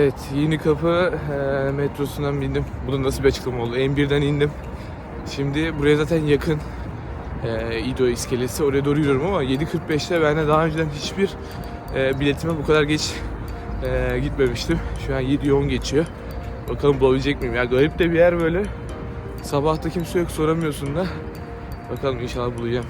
Evet, Yeni Kapı e, metrosundan bindim. Bunun nasıl bir açıklama oldu? M1'den indim. Şimdi buraya zaten yakın. E, İdo iskelesi. Oraya doğru yürüyorum ama 7.45'te ben de daha önceden hiçbir e, biletime bu kadar geç e, gitmemiştim. Şu an 7.10 geçiyor. Bakalım bulabilecek miyim? Ya garip de bir yer böyle. Sabahta kimse yok soramıyorsun da. Bakalım inşallah bulacağım.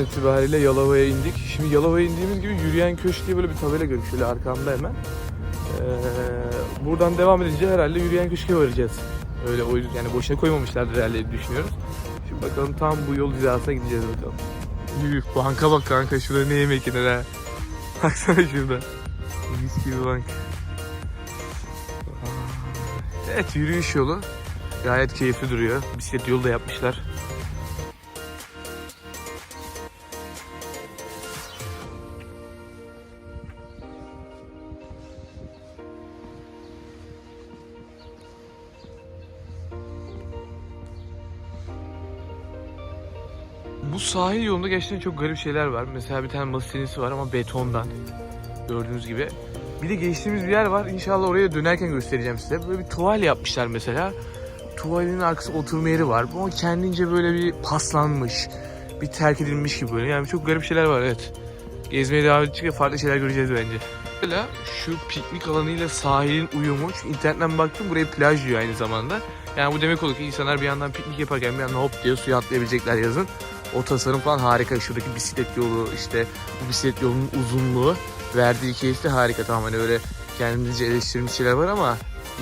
An itibariyle Yalova'ya indik. Şimdi Yalova'ya indiğimiz gibi yürüyen köşk diye böyle bir tabela gördük şöyle arkamda hemen. Ee, buradan devam edince herhalde yürüyen köşke varacağız. Öyle o yani boşuna koymamışlardır herhalde düşünüyoruz. Şimdi bakalım tam bu yol hizasına gideceğiz bakalım. Yürü banka bak kanka şurada ne yemek yenir ha. Baksana şurada. Mis gibi bank. Evet yürüyüş yolu. Gayet keyifli duruyor. Bisiklet yolu da yapmışlar. Sahil yolunda gerçekten çok garip şeyler var. Mesela bir tane masa var ama betondan. Gördüğünüz gibi. Bir de geçtiğimiz bir yer var. İnşallah oraya dönerken göstereceğim size. Böyle bir tuval yapmışlar mesela. Tuvalin arkası oturma yeri var. Ama kendince böyle bir paslanmış. Bir terk edilmiş gibi böyle. Yani çok garip şeyler var evet. Gezmeye devam edecek farklı şeyler göreceğiz bence. Mesela şu piknik alanıyla sahilin uyumu. Çünkü internetten baktım buraya plaj diyor aynı zamanda. Yani bu demek oluyor ki insanlar bir yandan piknik yaparken bir yandan hop diye suya atlayabilecekler yazın. O tasarım falan harika. Şuradaki bisiklet yolu işte bu bisiklet yolunun uzunluğu verdiği keyif de harika. Tamam hani öyle kendimizce eleştirdiğimiz şeyler var ama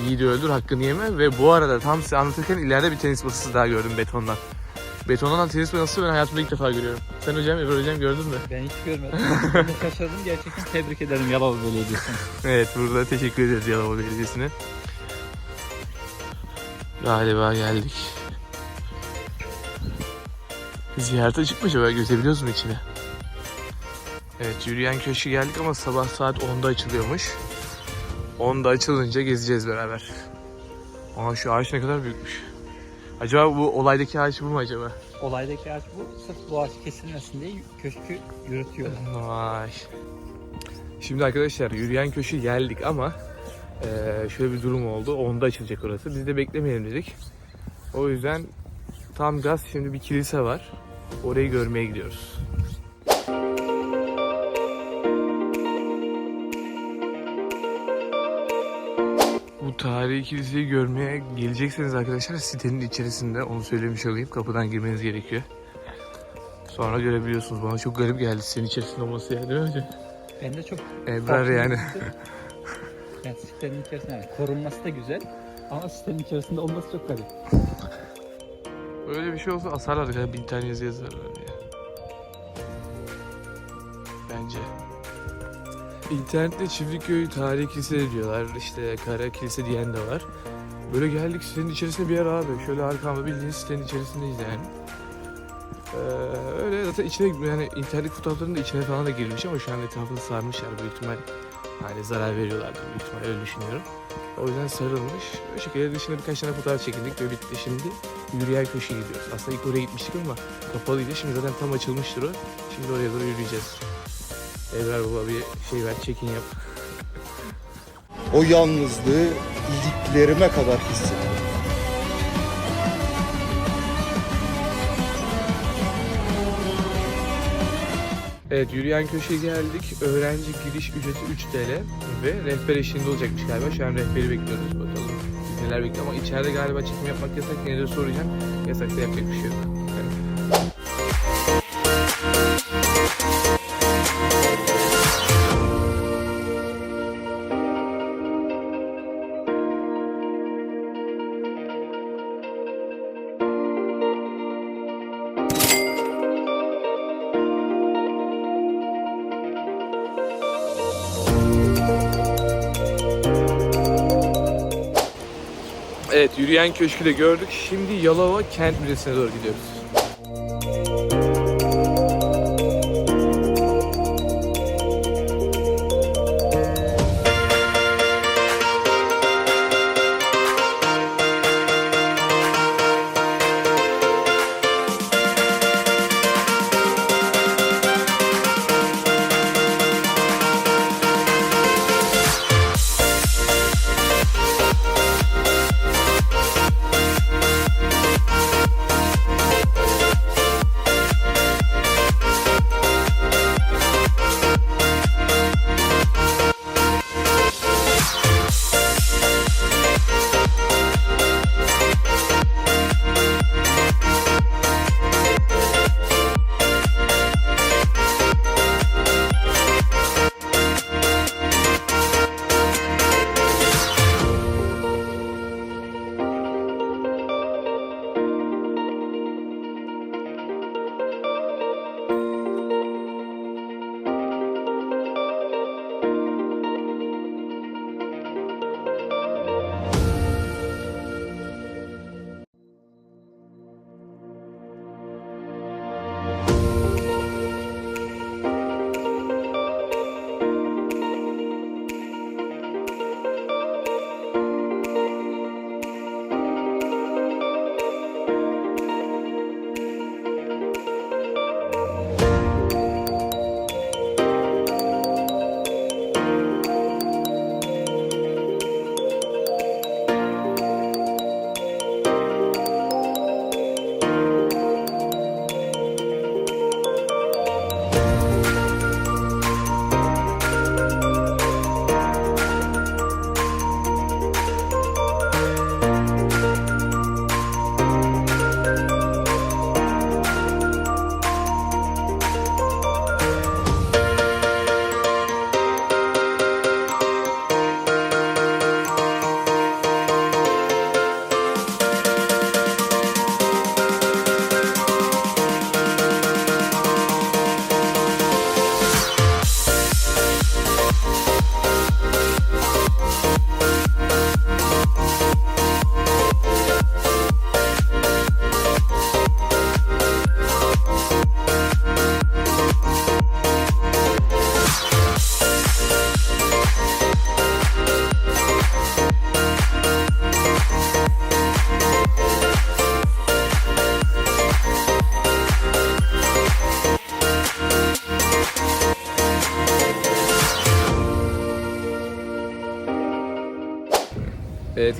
iyi de öldür hakkını yeme. Ve bu arada tam size anlatırken ileride bir tenis masası daha gördüm betondan. Betondan tenis masası ben hayatımda ilk defa görüyorum. Sen hocam Ebru hocam gördün mü? Ben hiç görmedim. Ben de şaşırdım. Gerçekten tebrik ederim Yalova Belediyesi'ni. Evet burada teşekkür ederiz Yalova Belediyesi'ne. Galiba geldik. Ziyarete çıkmış acaba gözebiliyoruz mu içine? Evet yürüyen köşke geldik ama sabah saat 10'da açılıyormuş. 10'da açılınca gezeceğiz beraber. Aa şu ağaç ne kadar büyükmüş. Acaba bu olaydaki ağaç bu mu acaba? Olaydaki ağaç bu. Sırf bu ağaç kesilmesin diye köşkü yürütüyorlar. Vay. Şimdi arkadaşlar yürüyen köşe geldik ama eee, şöyle bir durum oldu. Onda açılacak orası. Biz de beklemeyelim dedik. O yüzden tam gaz şimdi bir kilise var. Orayı görmeye gidiyoruz. Bu tarihi kiliseyi görmeye gelecekseniz arkadaşlar sitenin içerisinde onu söylemiş olayım. Kapıdan girmeniz gerekiyor. Sonra görebiliyorsunuz. Bana çok garip geldi sitenin içerisinde olması yani değil mi hocam? Ben de çok Ebrar yani. yani sitenin içerisinde yani korunması da güzel. Ama sitenin içerisinde olması çok garip. Öyle bir şey olsa asarlar ya bin tane yazı yazarlar ya. Bence. İnternette Çiftlikköy Tarihi Kilise diyorlar. işte Kara Kilise diyen de var. Böyle geldik sitenin içerisinde bir yer abi. Şöyle arkamda bildiğiniz sitenin içerisindeyiz yani. Ee, öyle zaten içine yani internet fotoğraflarının da içine falan da girilmiş ama şu an etrafını sarmışlar büyük ihtimal. Hani zarar veriyorlardı büyük ihtimal öyle düşünüyorum. O yüzden sarılmış. O şekilde dışında birkaç tane fotoğraf çekildik ve bitti şimdi. Yürüyen köşe gidiyoruz. Aslında ilk oraya gitmiştik ama kapalıydı. Şimdi zaten tam açılmıştır o. Şimdi oraya doğru yürüyeceğiz. Ebrar baba bir şey ver, çekin yap. O yalnızlığı iliklerime kadar hissettim. Evet yürüyen köşeye geldik. Öğrenci giriş ücreti 3 TL ve rehber eşliğinde olacakmış galiba. Şu an rehberi bekliyoruz bakalım. Neler bekliyor ama içeride galiba çekim yapmak yasak. Yine de soracağım. Yasak da yapacak bir şey yok. Yürüyen köşkü de gördük. Şimdi Yalova Kent Müzesi'ne doğru gidiyoruz.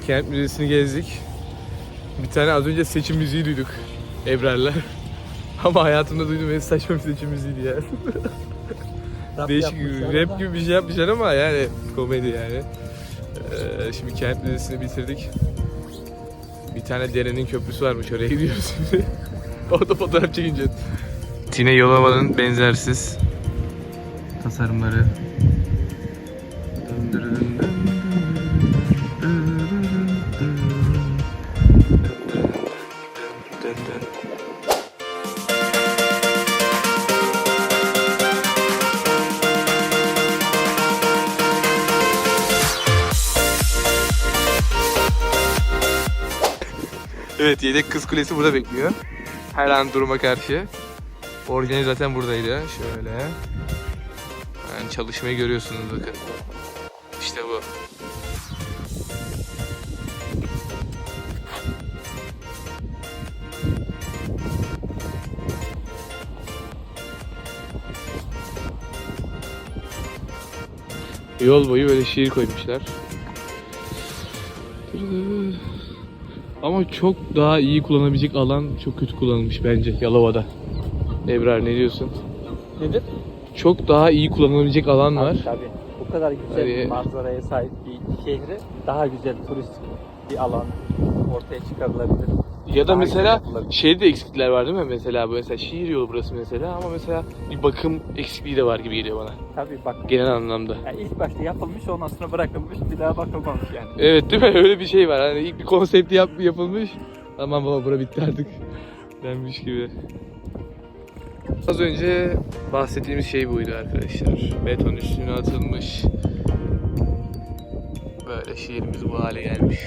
Kent Müzesi'ni gezdik. Bir tane az önce seçim müziği duyduk Ebrar'la. Ama hayatımda duyduğum en saçma bir seçim müziğiydi yani. Değişik rap gibi bir şey yapmışlar ama yani komedi yani. Ee, şimdi Kent Müzesi'ni bitirdik. Bir tane derenin köprüsü varmış oraya gidiyoruz şimdi. Orada fotoğraf çekineceğiz. Tine Yolova'nın benzersiz tasarımları. Evet yedek kız kulesi burada bekliyor. Her an duruma karşı. Orijinali zaten buradaydı. Şöyle. Yani çalışmayı görüyorsunuz bakın. İşte bu. Yol boyu böyle şiir koymuşlar. Ama çok daha iyi kullanabilecek alan çok kötü kullanılmış bence Yalova'da. Ebrar ne diyorsun? Nedir? Çok daha iyi kullanılabilecek alan var. Tabii tabii. Bu kadar güzel Hani- bir manzaraya sahip bir şehri daha güzel turistik bir alan ortaya çıkarılabilir. Ya da Daha mesela güzel şeyde eksiklikler var değil mi? Mesela bu mesela şehir yolu burası mesela ama mesela bir bakım eksikliği de var gibi geliyor bana. Tabii bak. Genel anlamda. Yani ilk başta yapılmış ondan sonra bırakılmış bir daha bakılmamış yani. Evet değil mi? Öyle bir şey var. Hani ilk bir konsept yap, yapılmış. Aman baba bura bitti artık. Denmiş gibi. Az önce bahsettiğimiz şey buydu arkadaşlar. Beton üstüne atılmış. Böyle şehrimiz bu hale gelmiş.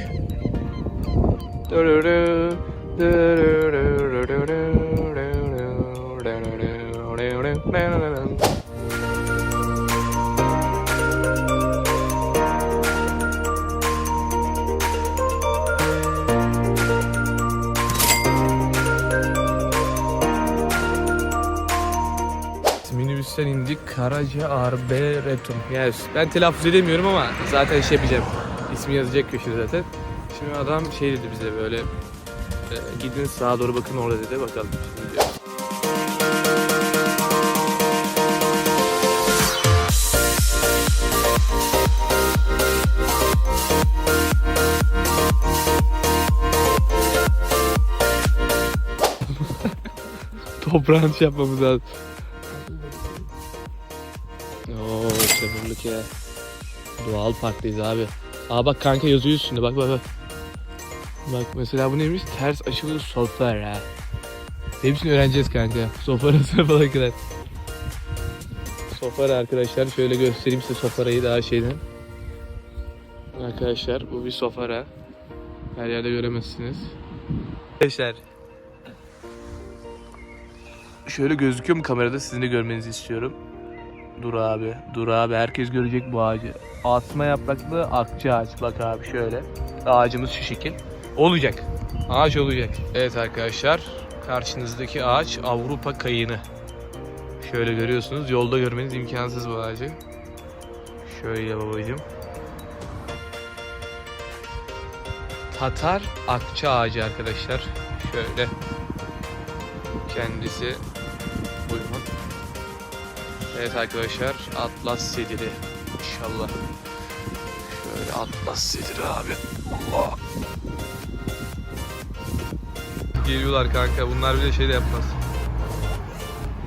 Minibüsten indik Karaca Arboretum. Yani ben telaffuz edemiyorum ama zaten şey yapacağım. İsmi yazacak köşede zaten. Şimdi adam şey dedi bize böyle e, gidin sağa doğru bakın orada dedi bakalım. Şimdi gidiyor. Toprağın şey yapmamız lazım. Oo kömürlük ya. Doğal parktayız abi. Aa bak kanka yazıyor üstünde bak bak bak. Bak mesela bu neymiş? Ters açılı sofra. Hepsini öğreneceğiz kanka. Sofarasına falan kadar. Sofara arkadaşlar. Şöyle göstereyim size sofarayı daha şeyden. Arkadaşlar bu bir sofara. Her yerde göremezsiniz. Arkadaşlar. Şöyle gözüküyor mu kamerada? Sizin de görmenizi istiyorum. Dur abi, dur abi. Herkes görecek bu ağacı. Asma yapraklı akça ağaç. Bak abi şöyle. Ağacımız şu şekil. Olacak. Ağaç olacak. Evet arkadaşlar. Karşınızdaki ağaç Avrupa kayını. Şöyle görüyorsunuz. Yolda görmeniz imkansız bu ağacı. Şöyle babacım. Tatar akça ağacı arkadaşlar. Şöyle. Kendisi buyurun. Evet arkadaşlar Atlas sediri inşallah. Şöyle Atlas sediri abi. Allah. Geliyorlar kanka bunlar bile şey de yapmaz.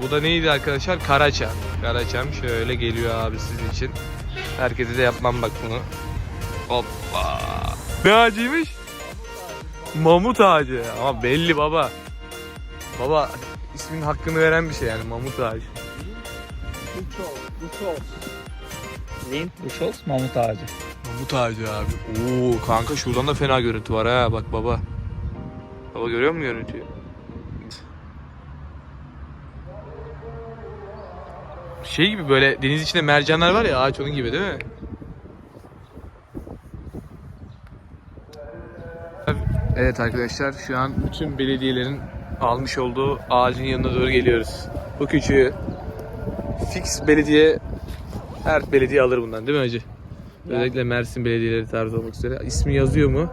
Bu da neydi arkadaşlar? Karaçam. Karaçam şöyle geliyor abi sizin için. Herkese de yapmam bak bunu. Hoppa. Ne ağacıymış? Mamut ağacı. Ama belli baba. Baba ismin hakkını veren bir şey yani mamut ağacı. Neyin? Bushos mamut ağacı. Mamut ağacı abi. Oo kanka şuradan da fena görüntü var ha bak baba. Baba görüyor musun görüntüyü? Şey gibi böyle deniz içinde mercanlar var ya ağaç onun gibi değil mi? Evet arkadaşlar şu an bütün belediyelerin almış olduğu ağacın yanına doğru geliyoruz. Bu küçüğü fix belediye her belediye alır bundan değil mi hacı? Özellikle Mersin belediyeleri tarzı olmak üzere. İsmi yazıyor mu?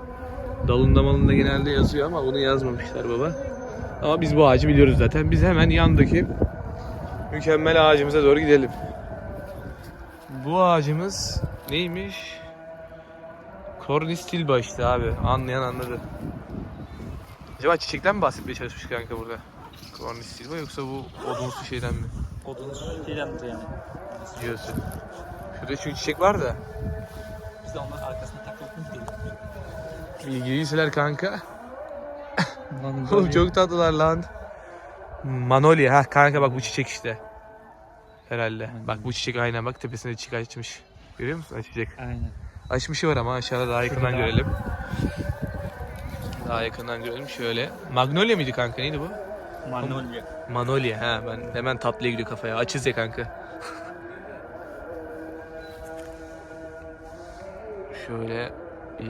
Dalında malında genelde yazıyor ama bunu yazmamışlar baba. Ama biz bu ağacı biliyoruz zaten. Biz hemen yandaki mükemmel ağacımıza doğru gidelim. Bu ağacımız neymiş? Cornus tilba işte abi. Anlayan anladı. Acaba çiçekten mi bahsetmeye çalışmış kanka burada? Cornus tilba yoksa bu odunsu şeyden mi? Odun şeyden yani. Diyorsun. Şurada çünkü çiçek var da. Biz de onların arkasına. İlgiliyseler kanka. Oğlum çok tatlılar lan. Manolya ha kanka bak bu çiçek işte. Herhalde. Bak bu çiçek aynen bak tepesinde çiçek açmış. Görüyor musun açacak. Aynen. Açmışı var ama aşağıda daha yakından Şurada. görelim. Daha yakından görelim şöyle. Magnolia mıydı kanka neydi bu? Magnolia. Manolya ha ben hemen tatlıya gidiyor kafaya. Açız ya kanka. Şöyle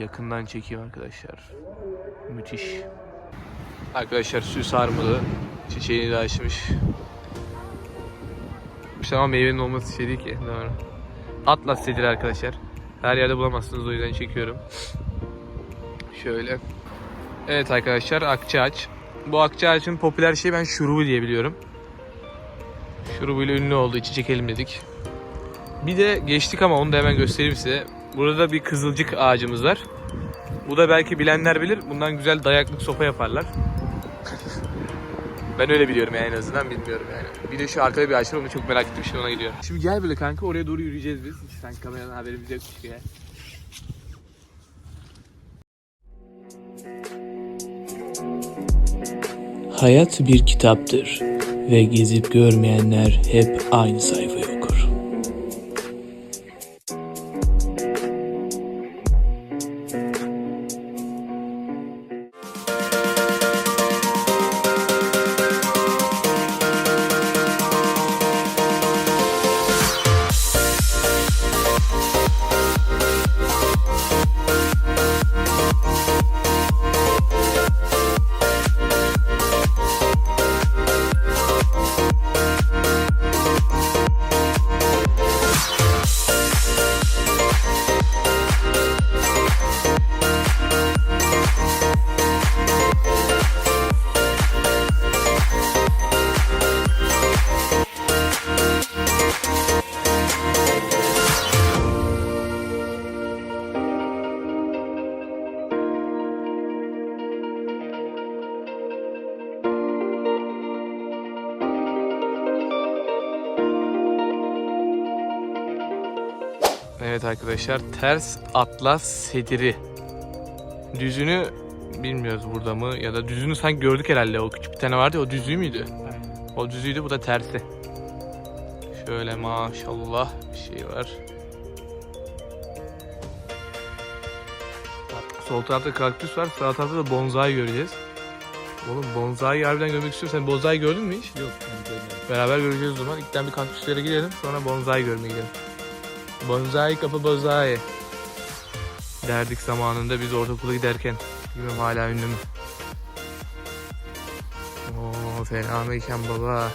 yakından çekeyim arkadaşlar. Müthiş. Arkadaşlar süs armudu çiçeğini de açmış. İşte ama meyvenin olması şey değil ki. Doğru. Atlas sediri arkadaşlar. Her yerde bulamazsınız o yüzden çekiyorum. Şöyle. Evet arkadaşlar akçaağaç. Bu akçaağaçın popüler şeyi ben şurubu diye biliyorum. Şurubuyla ünlü oldu. içi çekelim dedik. Bir de geçtik ama onu da hemen göstereyim size. Burada bir kızılcık ağacımız var. Bu da belki bilenler bilir. Bundan güzel dayaklık sopa yaparlar. ben öyle biliyorum yani en azından bilmiyorum yani. Bir de şu arkada bir ağaç var onu çok merak ettim şimdi ona gidiyorum. Şimdi gel böyle kanka oraya doğru yürüyeceğiz biz. Sen kameradan haberimiz yokmuş ya. Hayat bir kitaptır ve gezip görmeyenler hep aynı sayfayı Evet arkadaşlar ters atlas sediri. Düzünü bilmiyoruz burada mı ya da düzünü sanki gördük herhalde o küçük bir tane vardı ya, o düzüğü müydü? O düzüydü bu da tersi. Şöyle maşallah bir şey var. Sol tarafta kaktüs var, sağ tarafta da bonsai göreceğiz. Oğlum bonsai harbiden görmek istiyorum. Sen bonsai gördün mü hiç? Yok ben görmedim. Beraber göreceğiz o zaman. İlkten bir kaktüslere gidelim, sonra bonsai görmeye gidelim. Bonsai kapı bonsai. Derdik zamanında biz ortaokula giderken. Bilmiyorum hala ünlü mü? Oo fena mekan baba.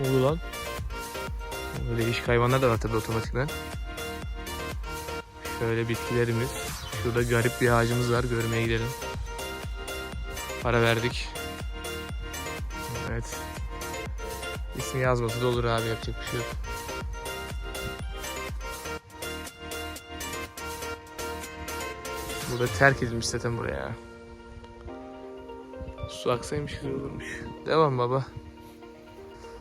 Ne oldu lan? Böyle değişik hayvanlar da var tabii otomatikman. Şöyle bitkilerimiz. Şurada garip bir ağacımız var. Görmeye gidelim. Para verdik. Evet. İsmi yazması da olur abi yapacak bir şey yok. Burada terk edilmiş zaten buraya. Su aksaymış güzel olurmuş. Devam baba.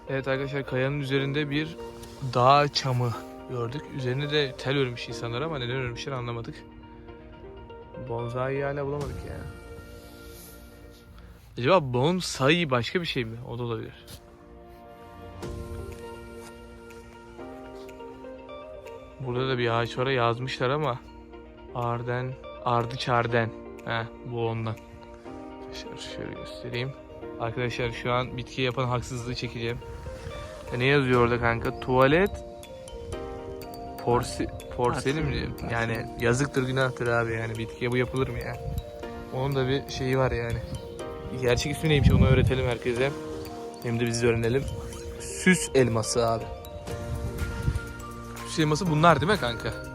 Evet arkadaşlar kayanın üzerinde bir dağ çamı gördük. Üzerine de tel örmüş insanlar ama neden örmüşler anlamadık. Bonsai hala bulamadık ya. Acaba bonsai başka bir şey mi? O da olabilir. Burada da bir ağaç var yazmışlar ama Arden, Ardıçarden. Heh, bu ondan. Arkadaşlar şöyle göstereyim. Arkadaşlar şu an bitki yapan haksızlığı çekeceğim. E, Ne yazıyor orada kanka? Tuvalet porsi, porseli mi? Yani yazıktır günahtır abi yani bitkiye bu yapılır mı ya? Onun da bir şeyi var yani. Gerçek ismi neymiş onu öğretelim herkese. Hem de biz de öğrenelim. Süs elması abi. Süs elması bunlar değil mi kanka?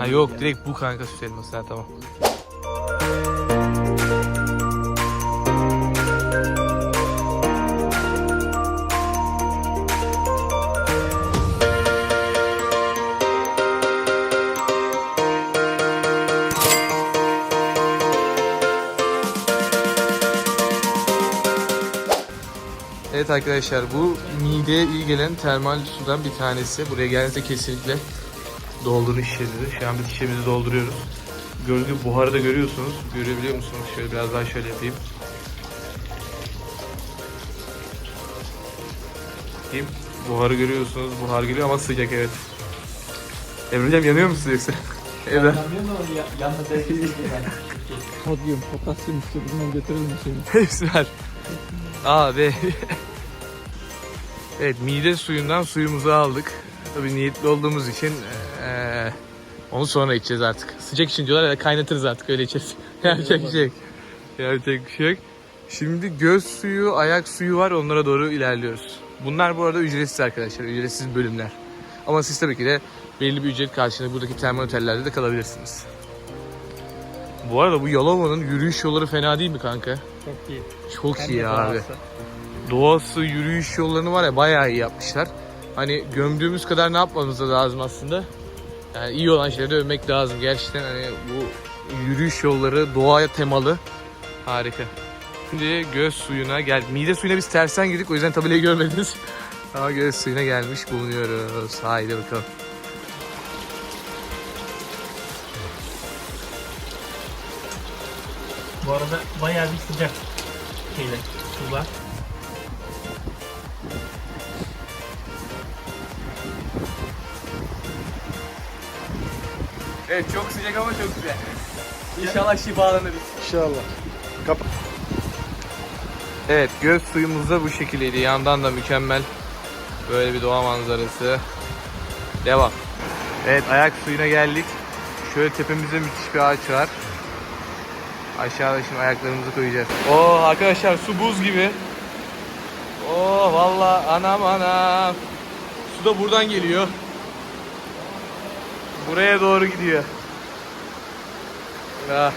Ha yok direkt bu kanka süs elması ha tamam. Evet arkadaşlar bu mideye iyi gelen termal sudan bir tanesi. Buraya geldiğinizde kesinlikle doldurun şişenizi. Şu an biz şişemizi dolduruyoruz. Gördüğünüz gibi buharı da görüyorsunuz. Görebiliyor musunuz? Şöyle biraz daha şöyle yapayım. Bakayım. Buharı görüyorsunuz. Buhar geliyor ama sıcak evet. Emre'cim yanıyor musun yoksa? Evet. Sodyum, potasyum işte bundan götürelim şimdi. Hepsi var. Abi. evet mide suyundan suyumuzu aldık. Tabii niyetli olduğumuz için eee, onu sonra içeceğiz artık. Sıcak için diyorlar ya kaynatırız artık öyle içeceğiz. Yapacak bir şey yok. Yapacak bir şey yok. Şimdi göz suyu, ayak suyu var onlara doğru ilerliyoruz. Bunlar bu arada ücretsiz arkadaşlar. Ücretsiz bölümler. Ama siz tabii ki de belli bir ücret karşılığında buradaki termal otellerde de kalabilirsiniz. Bu arada bu Yalova'nın yürüyüş yolları fena değil mi kanka? Çok iyi. Çok Hem iyi abi. doğası. Doğası, yürüyüş yollarını var ya bayağı iyi yapmışlar. Hani gömdüğümüz kadar ne yapmamız da lazım aslında. Yani iyi olan şeyleri övmek lazım. Gerçekten hani bu yürüyüş yolları doğaya temalı. Harika. Şimdi göz suyuna gel. Mide suyuna biz tersten girdik o yüzden tabelayı görmediniz. Ama göz suyuna gelmiş bulunuyoruz. Haydi bakalım. Bu arada bayağı bir sıcak şeyler, sular. Evet çok sıcak ama çok güzel. İnşallah şifalanırız. İnşallah. Evet göz suyumuz da bu şekildeydi. Yandan da mükemmel. Böyle bir doğa manzarası. Devam. Evet ayak suyuna geldik. Şöyle tepemizde müthiş bir ağaç var. Aşağıda şimdi ayaklarımızı koyacağız. Oo arkadaşlar su buz gibi. Oo valla anam anam. Su da buradan geliyor. Buraya doğru gidiyor. Ah.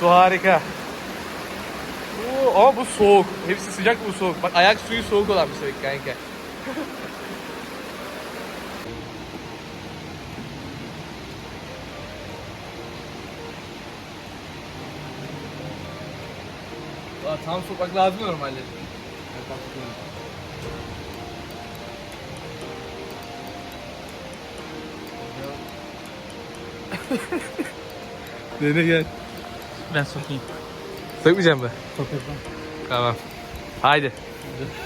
Su harika. Oo, ama bu soğuk. Hepsi sıcak bu soğuk. Bak ayak suyu soğuk olan bir şey kanka. Aa, tam sokak lazım normalde. Dene gel. Ben sokayım. Sökmeyeceğim mi? Sokacağım. Tamam. Haydi.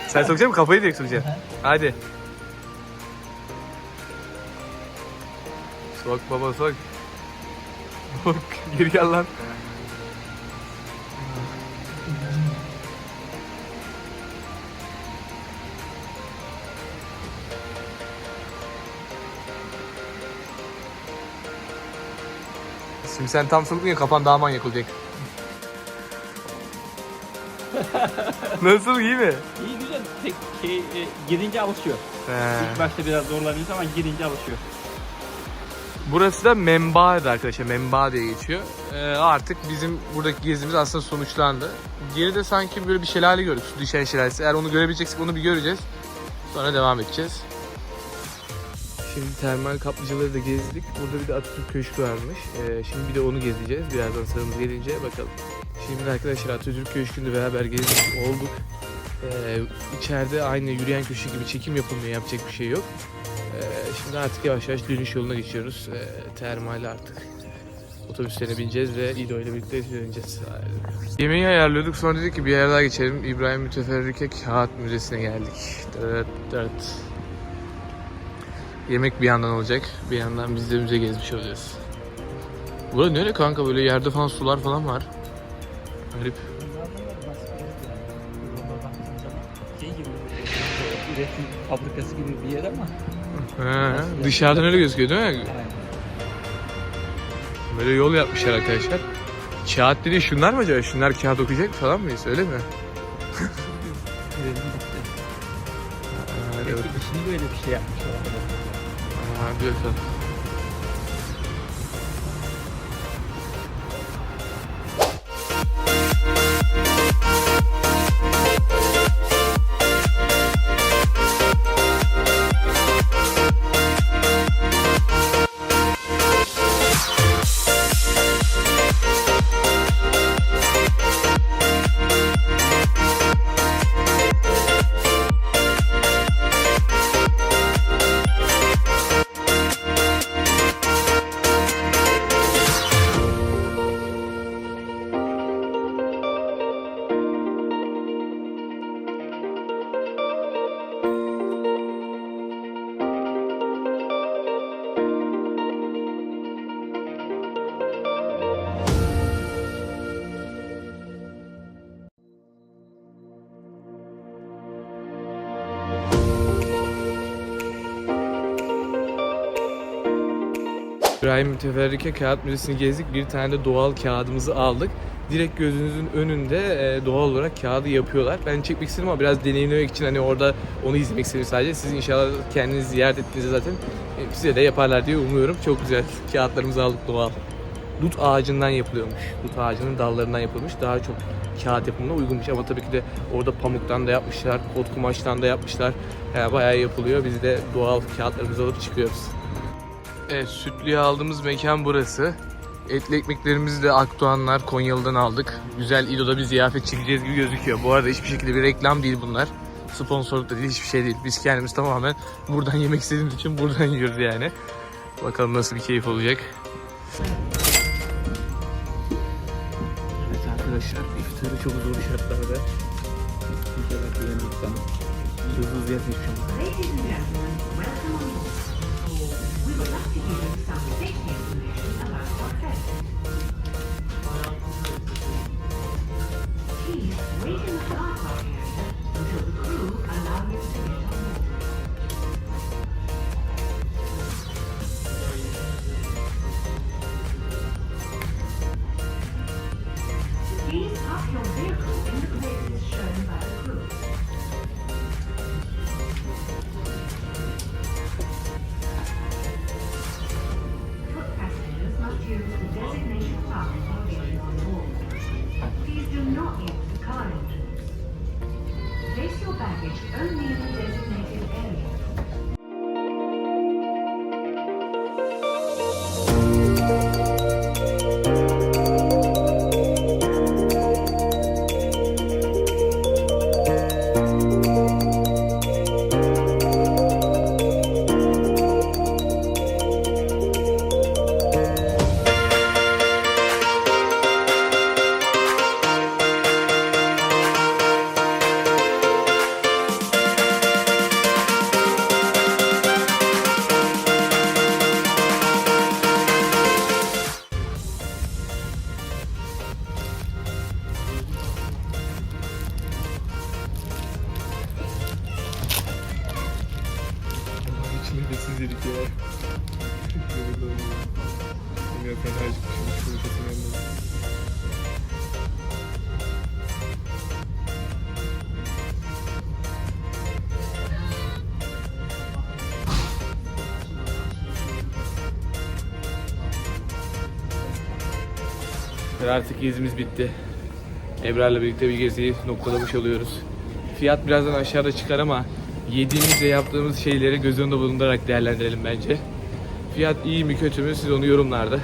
Sen sokacak mısın? Kafayı direkt sokacaksın. Hadi. Sok baba sok. Sok. Geri gel lan. Şimdi sen tam sokmayın kafan daha manyak olacak. Nasıl iyi mi? İyi güzel. Tek, şey, e, girince alışıyor. He. İlk başta biraz zorlanıyoruz ama girince alışıyor. Burası da Memba'ydı arkadaşlar. Memba diye geçiyor. Ee, artık bizim buradaki gezimiz aslında sonuçlandı. Geride sanki böyle bir şelale gördük. Su düşen şelalesi. Eğer onu görebileceksek onu bir göreceğiz. Sonra devam edeceğiz. Şimdi termal kaplıcaları da gezdik. Burada bir de Atatürk Köşkü varmış. Ee, şimdi bir de onu gezeceğiz. Birazdan sıramız gelince bakalım. Şimdi arkadaşlar Atatürk Köşkü'nde beraber gezdik olduk. Ee, içeride aynı yürüyen köşe gibi çekim yapılmıyor. Yapacak bir şey yok. Ee, şimdi artık yavaş yavaş dönüş yoluna geçiyoruz. Ee, termal artık. Otobüslerine bineceğiz ve İdo ile birlikte döneceğiz. Yemeği ayarlıyorduk sonra dedik ki bir yer daha geçelim. İbrahim Müteferrike Kağıt Müzesi'ne geldik. Dört, dört. Yemek bir yandan olacak. Bir yandan biz de müze gezmiş olacağız. Burada ne öyle kanka böyle yerde falan sular falan var. Garip. Şey üretim fabrikası gibi bir yer ama. He, dışarıdan öyle gözüküyor değil mi? Aynen. Böyle yol yapmışlar arkadaşlar. Kağıt dediği şunlar mı acaba? Şunlar kağıt okuyacak falan mıyız? Öyle mi? İçini böyle bir şey yapmışlar. Hadi bakalım. İbrahim Müteferrike Kağıt Müzesi'ni gezdik. Bir tane de doğal kağıdımızı aldık. Direkt gözünüzün önünde e, doğal olarak kağıdı yapıyorlar. Ben çekmek istedim ama biraz deneyimlemek için hani orada onu izlemek istedim sadece. Siz inşallah kendiniz ziyaret ettiğinizde zaten e, size de yaparlar diye umuyorum. Çok güzel kağıtlarımızı aldık doğal. Dut ağacından yapılıyormuş. Dut ağacının dallarından yapılmış. Daha çok kağıt yapımına uygunmuş ama tabii ki de orada pamuktan da yapmışlar, kot kumaştan da yapmışlar. Yani bayağı yapılıyor. Biz de doğal kağıtlarımızı alıp çıkıyoruz. Evet, sütlüye aldığımız mekan burası. Etli ekmeklerimizi de Akdoğanlar Konyalı'dan aldık. Güzel İdo'da bir ziyafet çekeceğiz gibi gözüküyor. Bu arada hiçbir şekilde bir reklam değil bunlar. Sponsorluk da değil, hiçbir şey değil. Biz kendimiz tamamen buradan yemek istediğimiz için buradan yiyoruz yani. Bakalım nasıl bir keyif olacak. Evet arkadaşlar, iftarı çok zor şartlarda. Hızlı hızlı yapmışım. Ladies and gentlemen, welcome use the directions shown by the crew. Foot passengers must use designated Yedik ya. Yine fena acıkmışım. Şöyle kesin artık gezimiz bitti. Ebrar'la birlikte bir geziyi noktalamış oluyoruz. Fiyat birazdan aşağıda çıkar ama yediğimiz ve yaptığımız şeyleri göz önünde bulundurarak değerlendirelim bence. Fiyat iyi mi kötü mü siz onu yorumlarda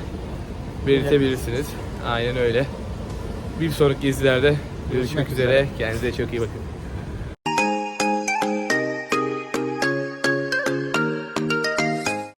belirtebilirsiniz. Aynen öyle. Bir sonraki gezilerde görüşmek üzere. Kendinize çok iyi bakın.